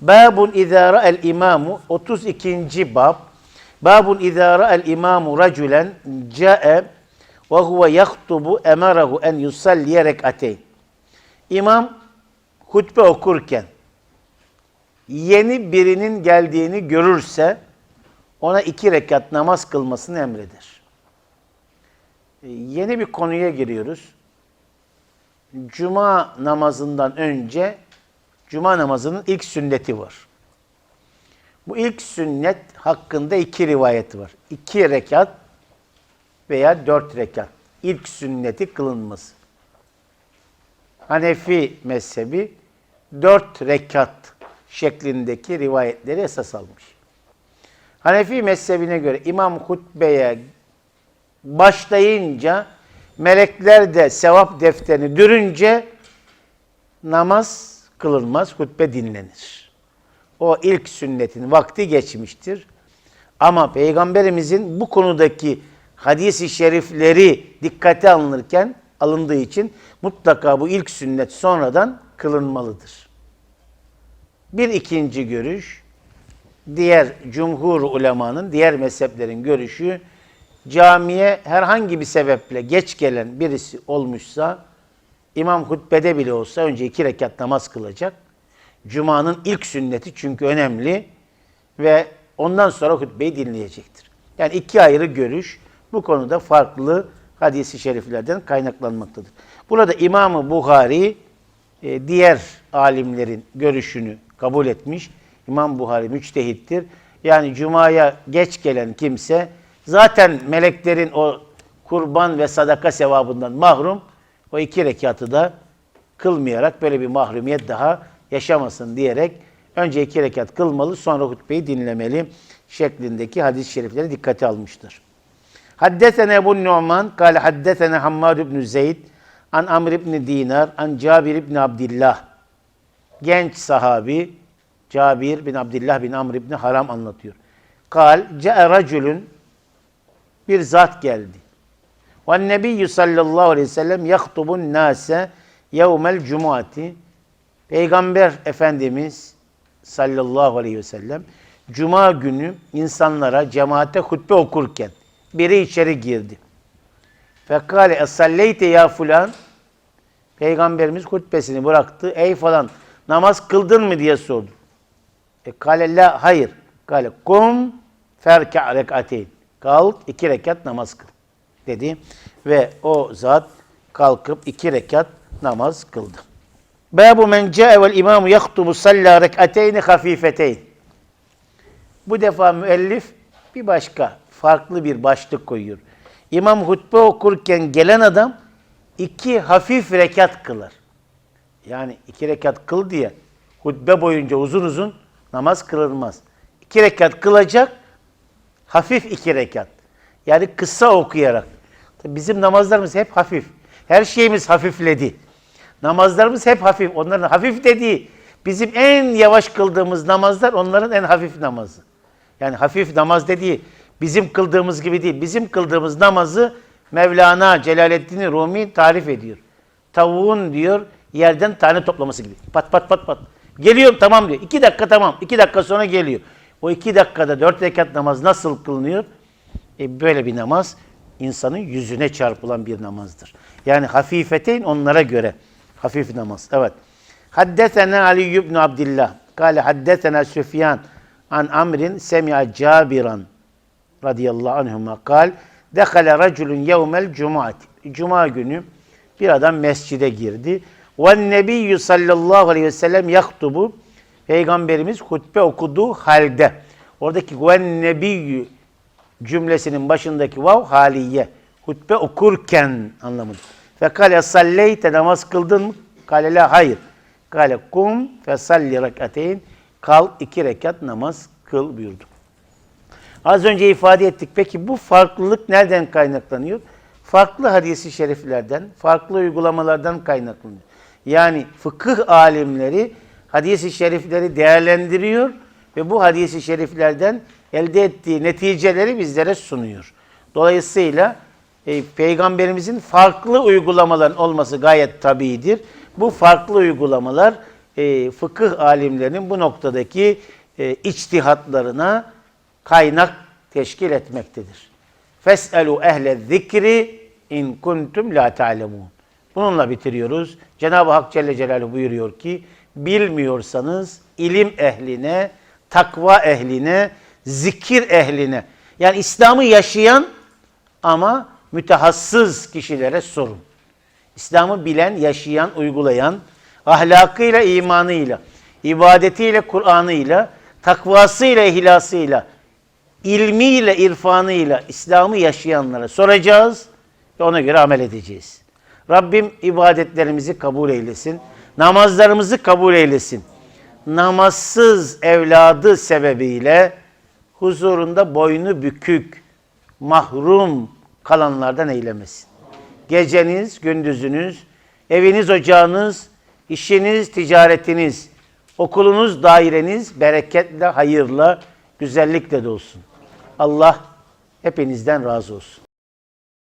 Babun izâ el imamu 32. bab. Babun izâ el imamu raculen câe ve huve yaktubu emerahu en yusalliye rek'ateyn. İmam hutbe okurken yeni birinin geldiğini görürse ona iki rekat namaz kılmasını emreder. E, Yeni bir konuya giriyoruz. Cuma namazından önce Cuma namazının ilk sünneti var. Bu ilk sünnet hakkında iki rivayet var. İki rekat veya dört rekat. İlk sünneti kılınması. Hanefi mezhebi dört rekat şeklindeki rivayetleri esas almış. Hanefi mezhebine göre imam hutbeye başlayınca melekler de sevap defterini dürünce namaz kılınmaz, hutbe dinlenir. O ilk sünnetin vakti geçmiştir. Ama Peygamberimizin bu konudaki hadisi şerifleri dikkate alınırken alındığı için mutlaka bu ilk sünnet sonradan kılınmalıdır. Bir ikinci görüş, diğer cumhur ulemanın, diğer mezheplerin görüşü, camiye herhangi bir sebeple geç gelen birisi olmuşsa, imam hutbede bile olsa önce iki rekat namaz kılacak. Cuma'nın ilk sünneti çünkü önemli ve ondan sonra hutbeyi dinleyecektir. Yani iki ayrı görüş bu konuda farklı hadisi şeriflerden kaynaklanmaktadır. Burada İmam-ı Buhari e, diğer alimlerin görüşünü kabul etmiş. İmam Buhari müçtehittir. Yani Cuma'ya geç gelen kimse zaten meleklerin o kurban ve sadaka sevabından mahrum. O iki rekatı da kılmayarak böyle bir mahrumiyet daha yaşamasın diyerek önce iki rekat kılmalı sonra hutbeyi dinlemeli şeklindeki hadis-i şerifleri dikkate almıştır. Haddesene Ebu Numan, kâle haddesene Hammad ibn Zeyd, an Amr ibn Dinar, an Cabir ibn Abdillah. Genç sahabi Cabir bin Abdillah bin Amr ibn Haram anlatıyor. Kal, ce'e racülün bir zat geldi. Ve nebiyyü sallallahu aleyhi ve sellem yahtubun nase yevmel cumati. Peygamber Efendimiz sallallahu aleyhi ve sellem cuma günü insanlara cemaate hutbe okurken biri içeri girdi. Fekale esalleyte ya fulan Peygamberimiz hutbesini bıraktı. Ey falan namaz kıldın mı diye sordu. E kale la hayır. Kale kum ferka rekateyn. Kalk iki rekat namaz kıl dedi. Ve o zat kalkıp iki rekat namaz kıldı. Babu men ca'e vel imamu yaktubu salla rekateyni hafifeteyn. Bu defa müellif bir başka, farklı bir başlık koyuyor. İmam hutbe okurken gelen adam iki hafif rekat kılar. Yani iki rekat kıl diye hutbe boyunca uzun uzun namaz kılınmaz. İki rekat kılacak, hafif iki rekat. Yani kısa okuyarak. Bizim namazlarımız hep hafif. Her şeyimiz hafifledi. Namazlarımız hep hafif. Onların hafif dediği, bizim en yavaş kıldığımız namazlar onların en hafif namazı. Yani hafif namaz dediği bizim kıldığımız gibi değil. Bizim kıldığımız namazı Mevlana Celaleddin Rumi tarif ediyor. Tavuğun diyor yerden tane toplaması gibi. Pat pat pat pat. Geliyorum tamam diyor. İki dakika tamam. İki dakika sonra geliyor. O iki dakikada dört rekat namaz nasıl kılınıyor? E böyle bir namaz insanın yüzüne çarpılan bir namazdır. Yani hafifeteyn onlara göre hafif namaz. Evet. Haddesena Ali ibn Abdullah. Kale haddesena Süfyan an Amrin semi'a Cabiran radıyallahu anhuma kal dekale raculun yevmel cumaati. Cuma günü bir adam mescide girdi. Ve nebiyyü sallallahu aleyhi ve sellem yaktubu. Peygamberimiz hutbe okuduğu halde. Oradaki ve nebiyyü cümlesinin başındaki vav haliye. Hutbe okurken anlamında. Ve kale salleyte namaz kıldın mı? Kale la hayır. Kale kum fe salli rekateyn. Kalk iki rekat namaz kıl buyurdu. Az önce ifade ettik. Peki bu farklılık nereden kaynaklanıyor? Farklı hadisi şeriflerden, farklı uygulamalardan kaynaklanıyor. Yani fıkıh alimleri hadisi şerifleri değerlendiriyor ve bu hadisi şeriflerden elde ettiği neticeleri bizlere sunuyor. Dolayısıyla e, peygamberimizin farklı uygulamaların olması gayet tabidir. Bu farklı uygulamalar e, fıkıh alimlerinin bu noktadaki e, içtihatlarına kaynak teşkil etmektedir. Fes'elu ehle zikri in kuntum la ta'lemun. Bununla bitiriyoruz. Cenab-ı Hak Celle Celaluhu buyuruyor ki bilmiyorsanız ilim ehline, takva ehline, zikir ehline yani İslam'ı yaşayan ama mütehassız kişilere sorun. İslam'ı bilen, yaşayan, uygulayan, ahlakıyla, imanıyla, ibadetiyle, Kur'an'ıyla, takvasıyla, ihlasıyla, ilmiyle, irfanıyla İslam'ı yaşayanlara soracağız ve ona göre amel edeceğiz. Rabbim ibadetlerimizi kabul eylesin. Namazlarımızı kabul eylesin. Namazsız evladı sebebiyle huzurunda boynu bükük, mahrum kalanlardan eylemesin. Geceniz, gündüzünüz, eviniz, ocağınız, işiniz, ticaretiniz, okulunuz, daireniz bereketle, hayırla, güzellikle dolsun. Allah hepinizden razı olsun.